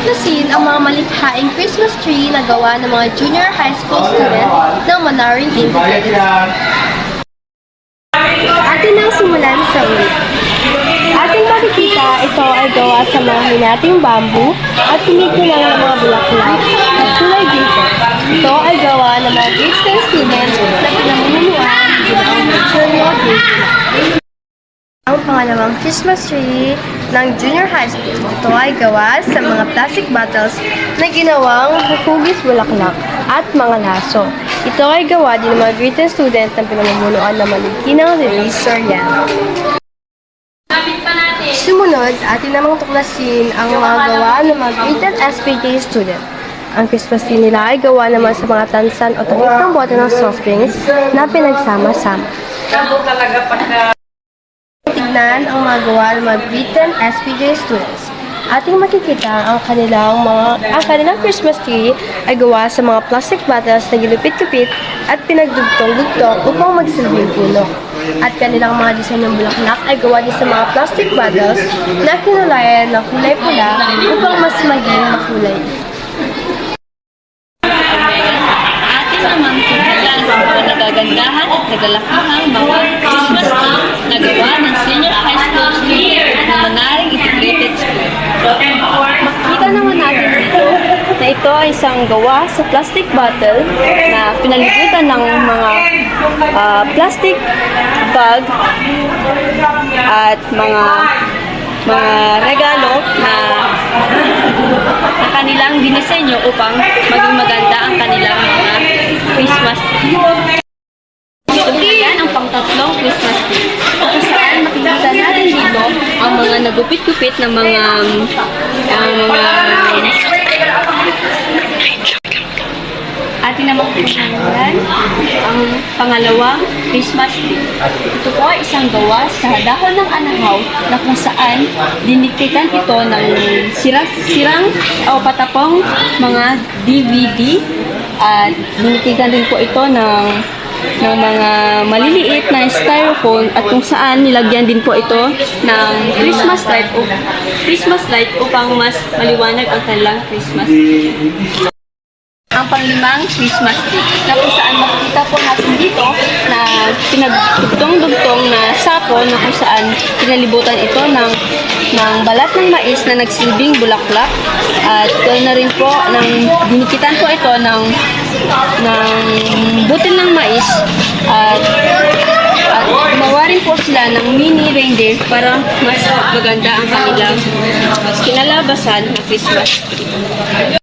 ang mga malikhaing Christmas tree na gawa ng mga junior high school student ng Manaring Integrated School. Atin ang simulan sa ulit. Ating makikita ito ay gawa sa mga hinating bamboo at tinigilan ng mga bulaklak at kulay dito. Ito ay gawa ng mga grade 10 ang pangalawang Christmas tree ng junior high school. Ito ay gawa sa mga plastic bottles na ginawang hugis bulaklak at mga laso. Ito ay gawa din ng mga grade 10 student na pinamumunuan ng Malikinang Release Soriano. Sumunod, atin namang tuklasin ang mga gawa ng mga grade 10 SPJ student. Ang Christmas tree nila ay gawa naman sa mga tansan o takip ng bote ng soft drinks na pinagsama-sama. Tignan ang mga gawa ng mga 10 SPJ students. Ating makikita ang kanilang mga ang kanilang Christmas tree ay gawa sa mga plastic bottles na gilupit-lupit at pinagdugtong-dugtong upang magsilbing puno. At kanilang mga disenyo ng bulaklak ay gawa din sa mga plastic bottles na kinulayan ng kulay pula upang mas maging makulay. atin namang tunghalan ang mga nagagandahan at nagalakihang mga Christmas tree ito ay isang gawa sa plastic bottle na pinalibutan ng mga ah, plastic bag at mga mga regalo na na kanilang dinisenyo upang maging maganda ang kanilang mga Christmas tree. Ang pangtatlong Christmas tree. Kung saan makikita natin dito ang mga nagupit-gupit na mga ang mga atin namang tunghalan ang pangalawang Christmas tree. Ito po ay isang gawa sa dahon ng anahaw na kung saan diniktikan ito ng sirang, o patapong mga DVD at diniktikan din po ito ng ng mga maliliit na styrofoam at kung saan nilagyan din po ito ng Christmas light o Christmas light upang mas maliwanag ang kanilang Christmas ang panglimang Christmas tree na kung saan makikita po natin dito na pinagdugtong-dugtong na sapo na kung saan pinalibutan ito ng ng balat ng mais na nagsilbing bulaklak at ganoon na rin po ng dinikitan po ito ng ng butil ng mais at at gumawa rin po sila ng mini reindeer para mas maganda ang kanilang kinalabasan ng Christmas tree.